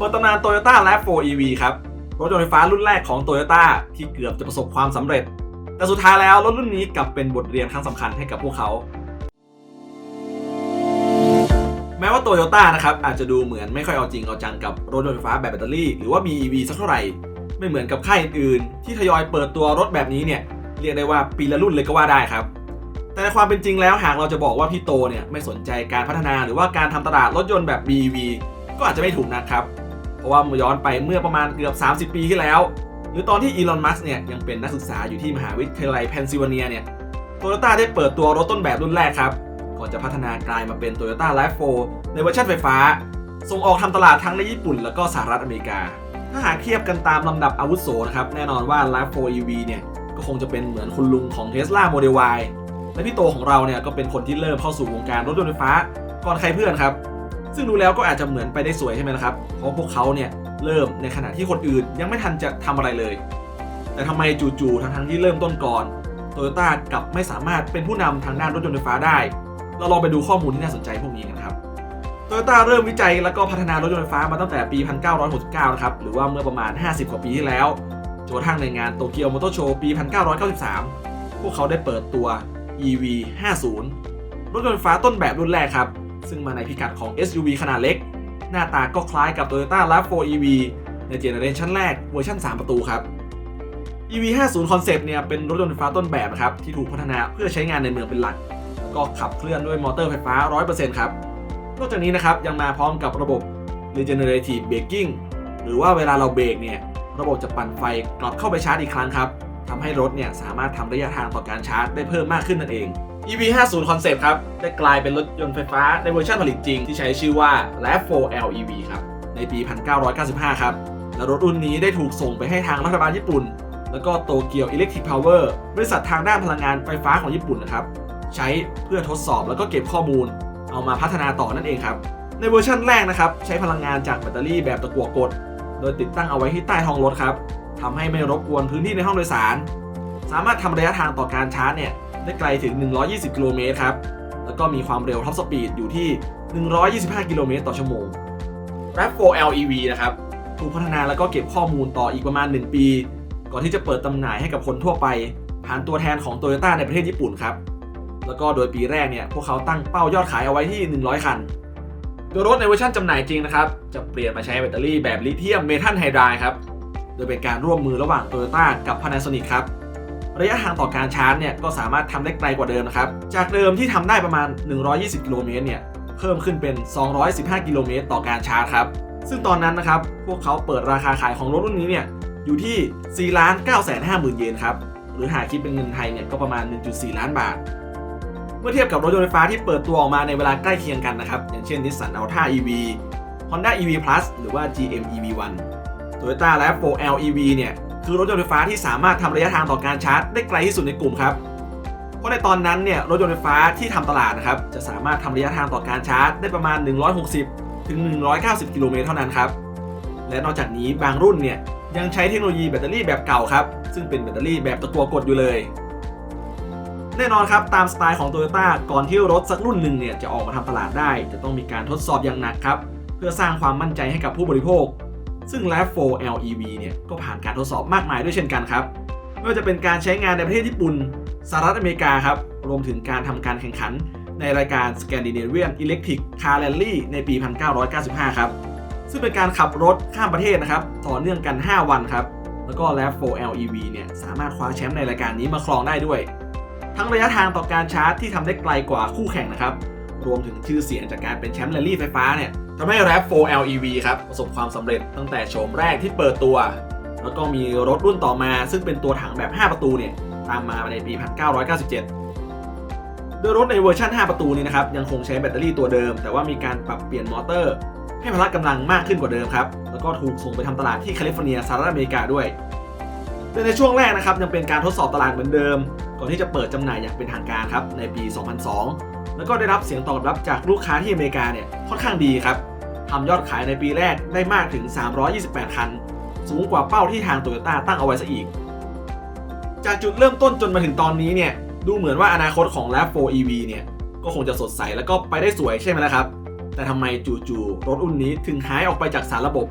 เปิดตำนาน Toyota RAV4 EV ครับ รถยนต์ไฟฟ้ารุ่นแรกของ Toyota ที่เกือบจะประสบความสำเร็จ แต่สุดท้ายแล้วรถรุ่นนี้กลับเป็นบทเรียนครั้งสำคัญให้กับพวกเขา แม้ว่า Toyota นะครับอาจจะดูเหมือนไม่ค่อยเอาจริงเอาจังกับรถยนต์ไฟฟ้าแบบแบตเตอรี่หรือว่า BEV สักเท่าไหร่ ไม่เหมือนกับค่ายอื่นๆที่ทยอยเปิดตัวรถแบบนี้เนี่ยเรียกได้ว่าปีละรุ่นเลยก็ว่าได้ครับแต่ในความเป็นจริงแล้วหากเราจะบอกว่าพี่โตเนี่ยไม่สนใจการพัฒนาหรือว่าการทำตลาดรถยนต์แบบ BEV ก็อาจจะไม่ถูกนะครับ เพราะว่าย้อนไปเมื่อประมาณเกือบ 30 ปีที่แล้ว หรือตอนที่อีลอนมัสเนี่ยยังเป็นนักศึกษาอยู่ที่มหาวิทยาลัยเพนซิลเวเนียเนี่ยโตโยต้าได้เปิดตัวรถต้นแบบรุ่นแรกครับ ก่อนจะพัฒนากลายมาเป็น Toyota RAV4 ในเวอร์ชันไฟฟ้า ส่งออกทำตลาดทั้งในญี่ปุ่นแล้วก็สหรัฐอเมริกา ถ้าหากเทียบกันตามลำดับอาวุโสนะครับ แน่นอนว่า RAV4 EV เนี่ยก็คงจะเป็นเหมือนคุณลุงของ Tesla Model Y และพี่โตของเราเนี่ยก็เป็นคนที่เริ่มเข้าสู่วงการรถยนต์ไฟฟ้าก่อนใครเพื่อนครับ ซึ่งดูแล้วก็อาจจะเหมือนไปได้สวยใช่ไหมล่ะครับ เพราะพวกเขาเนี่ยเริ่มในขณะที่คนอื่นยังไม่ทันจะทำอะไรเลย แต่ทำไมจู่ๆทั้งๆที่เริ่มต้นก่อนโตโยต้ากลับไม่สามารถเป็นผู้นำทางด้านรถยนต์ไฟฟ้าได้ เราลองไปดูข้อมูลที่น่าสนใจพวกนี้กันครับโตโยต้าเริ่มวิจัยแล้วก็พัฒนารถยนต์ไฟฟ้ามาตั้งแต่ปี 1969 นะครับ หรือว่าเมื่อประมาณ 50 กว่าปีที่แล้วจนกระทั่งในงานโตเกียวมอเตอร์โชว์ปี 1993 พวกเขาได้เปิดตัว EV 50รถยนต์ไฟฟ้าต้นแบบรุ่นแรกครับ ซึ่งมาในพิกัดของ SUV ขนาดเล็ก หน้าตาก็คล้ายกับ Toyota RAV4 EV ในเจเนอเรชันแรกเวอร์ชัน 3 ประตูครับ EV 50 Concept เนี่ยเป็นรถยนต์ไฟฟ้าต้นแบบนะครับ ที่ถูกพัฒนาเพื่อใช้งานในเมืองเป็นหลักแล้วก็ขับเคลื่อนด้วยมอเตอร์ไฟฟ้า 100%ครับ นอกจากนี้นะครับยังมาพร้อมกับระบบ Regenerative Braking หรือว่าเวลาเราเบรกเนี่ยระบบจะปั่นไฟกลับเข้าไปชาร์จอีกครั้งครับทำให้รถเนี่ยสามารถทำระยะทางต่อการชาร์จได้เพิ่มมากขึ้นนั่นเอง EV 50 Concept ครับ ได้กลายเป็นรถยนต์ไฟฟ้าในเวอร์ชันผลิตจริง ที่ใช้ชื่อว่า RAV4 LEV ครับ ในปี 1995 ครับ และรถรุ่นนี้ได้ถูกส่งไปให้ทางรัฐบาลญี่ปุ่น แล้วก็โตเกียวอิเล็กทริกพาวเวอร์บริษัททางด้านพลังงานไฟฟ้าของญี่ปุ่นนะครับ ใช้เพื่อทดสอบแล้วก็เก็บข้อมูล เอามาพัฒนาต่อนั่นเองครับ ในเวอร์ชันแรกนะครับ ใช้พลังงานจากแบตเตอรี่แบบตะกั่วกด โดยติดตั้งเอาไว้ที่ใต้ท้องรถครับทำให้ไม่รบกวนพื้นที่ในห้องโดยสาร สามารถทำระยะทางต่อการชาร์จเนี่ย ได้ไกลถึง 120 กิโลเมตรครับ แล้วก็มีความเร็วท็อปสปีดอยู่ที่ 125 กิโลเมตรต่อชั่วโมง RAV4 LEV นะครับ ถูกพัฒนาแล้วก็เก็บข้อมูลต่ออีกประมาณ 1 ปี ก่อนที่จะเปิดจำหน่ายให้กับคนทั่วไป ผ่านตัวแทนของ Toyota ในประเทศญี่ปุ่นครับ แล้วก็โดยปีแรกเนี่ยพวกเขาตั้งเป้ายอดขายเอาไว้ที่ 100 คันโดยรถในเวอร์ชันจำหน่ายจริงนะครับ จะเปลี่ยนมาใช้แบตเตอรี่แบบลิเธียมเมทัลไฮดรายครับ โดยเป็นการร่วมมือระหว่าง Toyota กับ Panasonic ครับ ระยะทางต่อการชาร์จเนี่ยก็สามารถทำได้ไกลกว่าเดิมนะครับ จากเดิมที่ทำได้ประมาณ 120 กิโลเมตรเนี่ยเพิ่มขึ้นเป็น 215 กิโลเมตรต่อการชาร์จครับ ซึ่งตอนนั้นนะครับพวกเขาเปิดราคาขายของรถรุ่นนี้เนี่ยอยู่ที่4 9 5 0 0 0 0 เยนครับหรือหากคิดเป็นเงินไทยเนี่ยก็ประมาณ 1.4 ล้านบาท เมื่อเทียบกับรถยนต์ไฟฟ้าที่เปิดตัวออกมาในเวลาใกล้เคียงกันนะครับอย่างเช่น Nissan Alta EV Honda EV Plus หรือว่า GM EV1 Toyota RAV4 LEV เนี่ย คือรถยนต์ไฟฟ้าที่สามารถทำระยะทางต่อการชาร์จได้ไกลที่สุดในกลุ่มครับ เพราะในตอนนั้นเนี่ยรถยนต์ไฟฟ้าที่ทำตลาดนะครับจะสามารถทำระยะทางต่อการชาร์จได้ประมาณ 160 ถึง 190 กิโลเมตรเท่านั้นครับ และนอกจากนี้บางรุ่นเนี่ยยังใช้เทคโนโลยีแบตเตอรี่แบบเก่าครับ ซึ่งเป็นแบตเตอรี่แบบตะกัวกดอยู่เลย แน่นอนครับตามสไตล์ของ Toyota ก่อนที่รถสักรุ่นหนึ่งเนี่ยจะออกมาทำตลาดได้ จะต้องมีการทดสอบอย่างหนักครับเพื่อสร้างความมั่นใจให้กับผู้บริโภค ซึ่ง RAV4 LEV เนี่ยก็ผ่านการทดสอบมากมายด้วยเช่นกันครับ ไม่ว่าจะเป็นการใช้งานในประเทศญี่ปุ่น สหรัฐอเมริกาครับ รวมถึงการทำการแข่งขันในรายการ Scandinavian Electric Car Rally ในปี 1995 ครับ ซึ่งเป็นการขับรถข้ามประเทศนะครับ ต่อเนื่องกัน 5 วันครับ แล้วก็ RAV4 LEV เนี่ยสามารถคว้าแชมป์ในรายการนี้มาครองได้ด้วย ทั้งระยะทางต่อการชาร์จที่ทำได้ไกลกว่าคู่แข่งนะครับ รวมถึงชื่อเสียงจากการเป็นแชมป์แรลลี่ไฟฟ้าเนี่ยทำให้ RAV4 LEV ครับประสบความสำเร็จตั้งแต่โฉมแรกที่เปิดตัว แล้วก็มีรถรุ่นต่อมาซึ่งเป็นตัวถังแบบ 5 ประตูเนี่ยตามมาในปี 1997 โดยรถในเวอร์ชัน 5 ประตูนี้นะครับยังคงใช้แบตเตอรี่ตัวเดิม แต่ว่ามีการปรับเปลี่ยนมอเตอร์ ให้พละกำลังมากขึ้นกว่าเดิมครับแล้วก็ถูกส่งไปทำตลาดที่แคลิฟอร์เนียสหรัฐอเมริกาด้วยโดยในช่วงแรกนะครับยังเป็นการทดสอบตลาดเหมือนเดิม ก่อนที่จะเปิดจำหน่ายอย่างเป็นทางการครับในปี 2002 แล้วก็ได้รับเสียงตอบรับจากลูกค้าที่อเมริกาเนี่ยค่อนข้างดีครับทำยอดขายในปีแรกได้มากถึง 328 คัน สูงกว่าเป้าที่ทางโตโยต้าตั้งเอาไว้ซะอีก จากจุดเริ่มต้นจนมาถึงตอนนี้เนี่ยดูเหมือนว่าอนาคตของ RAV4 EV เนี่ยก็คงจะสดใสแล้วก็ไปได้สวยใช่ไหมล่ะครับ แต่ทำไมจู่ๆรถรุ่นนี้ถึงหายออกไปจากสารระบบ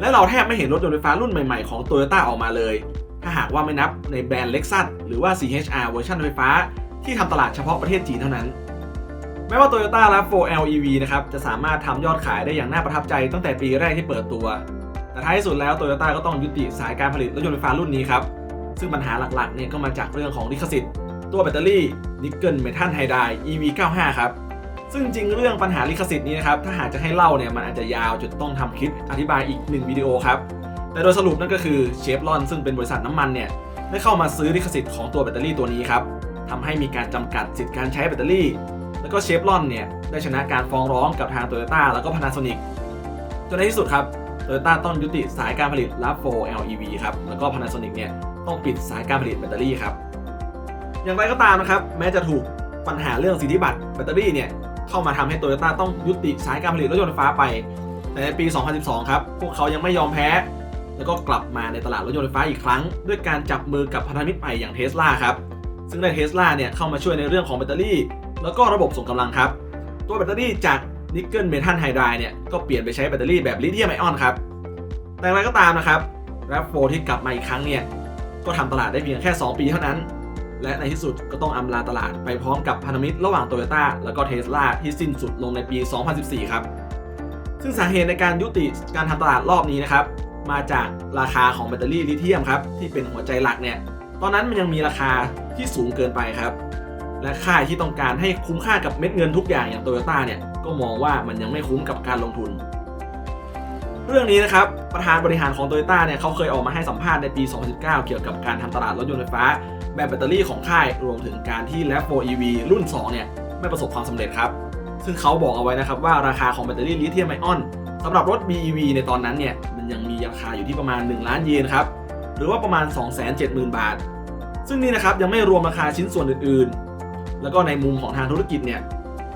และเราแทบไม่เห็นรถยนต์ไฟฟ้ารุ่นใหม่ๆของ Toyota ออกมาเลย ถ้าหากว่าไม่นับในแบรนด์ Lexus หรือว่า CHR เวอร์ชันไฟฟ้าที่ทำตลาดเฉพาะประเทศจีนเท่านั้น แม้ว่า Toyota RAV4 LEV นะครับจะสามารถทำยอดขายได้อย่างน่าประทับใจตั้งแต่ปีแรกที่เปิดตัว แต่ท้ายที่สุดแล้ว Toyota ก็ต้องยุติสายการผลิตรถยนต์ไฟฟ้ารุ่นนี้ครับ ซึ่งปัญหาหลักๆเนี่ยก็มาจากเรื่องของลิขสิทธิ์ ตัวแบตเตอรี่นิกเกิลเมทัลไฮได EV95 ครับซึ่งจริงเรื่องปัญหาลิขสิทธิ์นี้นะครับถ้าหากจะให้เล่าเนี่ยมันอาจจะยาวจนต้องทำคลิปอธิบายอีกหนึ่งวิดีโอครับแต่โดยสรุปนั่นก็คือเชฟรอนซึ่งเป็นบริษัทน้ำมันเนี่ยได้เข้ามาซื้อลิขสิทธิ์ของตัวแบตเตอรี่ตัวนี้ครับทำให้มีการจำกัดสิทธิการใช้แบตเตอรี่ แล้วก็เชฟรอนเนี่ยได้ชนะการฟ้องร้องกับทางโตโยต้าแล้วก็พานาโซนิกจนในที่สุดครับโตโยต้าต้องยุติสายการผลิต RAV4 LEV ครับแล้วก็พานาโซนิกเนี่ยต้องปิดสายการผลิตแบตเตอรี่ครับอย่างไรก็ตามนะครับแม้จะถูกปัญหาเรื่องสิทธิบัตรแบตเตอรี่เนี่ยเข้ามาทำให้โตโยต้าต้องยุติสายการผลิตรถยนต์ไฟฟ้าไป แต่ในปี 2012 ครับ พวกเขายังไม่ยอมแพ้ แล้วก็กลับมาในตลาดรถยนต์ไฟฟ้าอีกครั้ง ด้วยการจับมือกับพันธมิตรใหม่อย่างเทสลาครับ ซึ่งได้เทสลาเนี่ยเข้ามาช่วยในเรื่องของแบตเตอรี่ แล้วก็ระบบส่งกำลังครับ ตัวแบตเตอรี่จากนิกเกิลเมทัลไฮไดร์เนี่ยก็เปลี่ยนไปใช้แบตเตอรี่แบบลิเธียมไอออนครับ แต่อย่างไรก็ตามนะครับ RAV4 ที่กลับมาอีกครั้งเนี่ย ก็ทำตลาดได้เพียงแค่ 2 ปีเท่านั้น และในที่สุดก็ต้องอำลาตลาดไปพร้อมกับพันธมิตรระหว่างโตโยต้าแล้วก็เทสลาที่สิ้นสุดลงในปี 2014 ครับ ซึ่งสาเหตุในการยุติการทำตลาดรอบนี้นะครับ มาจากราคาของแบตเตอรี่ลิเธียมครับที่เป็นหัวใจหลักเนี่ย ตอนนั้นมันยังมีราคาที่สูงเกินไปครับ และค่ายที่ต้องการให้คุ้มค่ากับเม็ดเงินทุกอย่างอย่างโตโยต้าเนี่ยก็มองว่ามันยังไม่คุ้มกับการลงทุน เรื่องนี้นะครับประธานบริหารของโตโยต้าเนี่ยเขาเคยออกมาให้สัมภาษณ์ในปี 2019 เกี่ยวกับการทำตลาดรถยนต์ไฟฟ้า แบบแบตเตอรี่ของค่ายรวมถึงการที่ RAV4 EV รุ่น 2 เนี่ยไม่ประสบความสำเร็จครับ ซึ่งเขาบอกเอาไว้นะครับว่าราคาของแบตเตอรี่ลิเธียมไอออนสำหรับรถ BEV ในตอนนั้นเนี่ยมันยังมีราคาอยู่ที่ประมาณ 1 ล้านเยนครับหรือว่าประมาณ 270,000 บาท ซึ่งนี่นะครับยังไม่รวมราคาชิ้นส่วนอื่น แล้วก็ในมุมของทางธุรกิจเนี่ย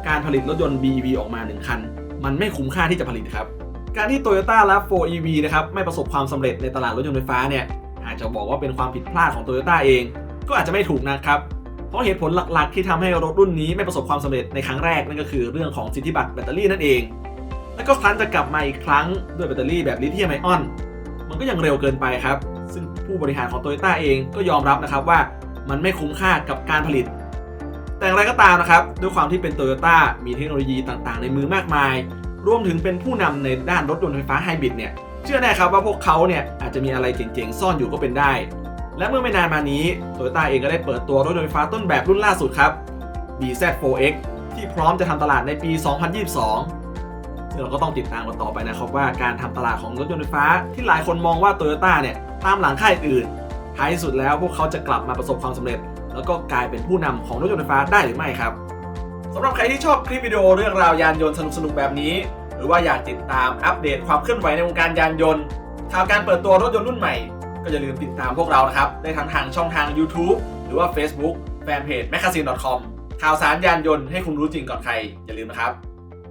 การผลิตรถยนต์ BEV ออกมา 1 คัน มันไม่คุ้มค่าที่จะผลิตครับ การที่ Toyota RAV4 EV นะครับไม่ประสบความสำเร็จในตลาดรถยนต์ไฟฟ้าเนี่ยอาจจะบอกว่าเป็นความผิดพลาดของ Toyota เอง ก็อาจจะไม่ถูกนะครับ เพราะเหตุผลหลักๆ ที่ทำให้รถรุ่นนี้ไม่ประสบความสำเร็จในครั้งแรกนั่นก็คือเรื่องของสิทธิบัตรแบตเตอรี่นั่นเอง แล้วก็ครั้นจะกลับมาอีกครั้งด้วยแบตเตอรี่แบบลิเธียมไอออน มันก็ยังเร็วเกินไปครับ ซึ่งผู้บริหารของ Toyota เองก็ยอมรับนะครับว่ามันไม่คุ้มค่ากับการผลิต แต่อย่างไรก็ตามนะครับ ด้วยความที่เป็น Toyota มีเทคโนโลยีต่างๆ ในมือมากมาย รวมถึงเป็นผู้นำในด้านรถยนต์ไฟฟ้าไฮบริดเนี่ย เชื่อแน่ครับว่าพวกเขาเนี่ยอาจจะมีอะไรเจ๋งๆ ซ่อนอยู่ก็เป็นได้ และเมื่อไม่นานมานี้ Toyota เองก็ได้เปิดตัวรถยนต์ไฟฟ้าต้นแบบรุ่นล่าสุดครับ BZ4X ที่พร้อมจะทำตลาดในปี 2022ซึ่งเราก็ต้องติดตามกันต่อไปนะครับว่าการทำตลาดของรถยนต์ไฟฟ้าที่หลายคนมองว่า Toyota เนี่ยตามหลังค่ายอื่น ท้ายสุดแล้วพวกเขาจะกลับมาประสบความสำเร็จ แล้วก็กลายเป็นผู้นำของรถยนต์ไฟฟ้าได้หรือไม่ครับสำหรับใครที่ชอบคลิปวิดีโอเรื่องราวยานยนต์สนุกๆแบบนี้ หรือว่าอยากติดตามอัปเดตความเคลื่อนไหวในวงการยานยนต์ข่าวการเปิดตัวรถยนต์รุ่นใหม่ ก็อย่าลืมติดตามพวกเรานะครับได้ทั้งทางช่องทาง YouTube หรือว่า Facebook แฟนเพจ m a g a z i n e c o m ข่าวสารยานยนต์ให้คุณรู้จริงก่อนใครอย่าลืมนะครับ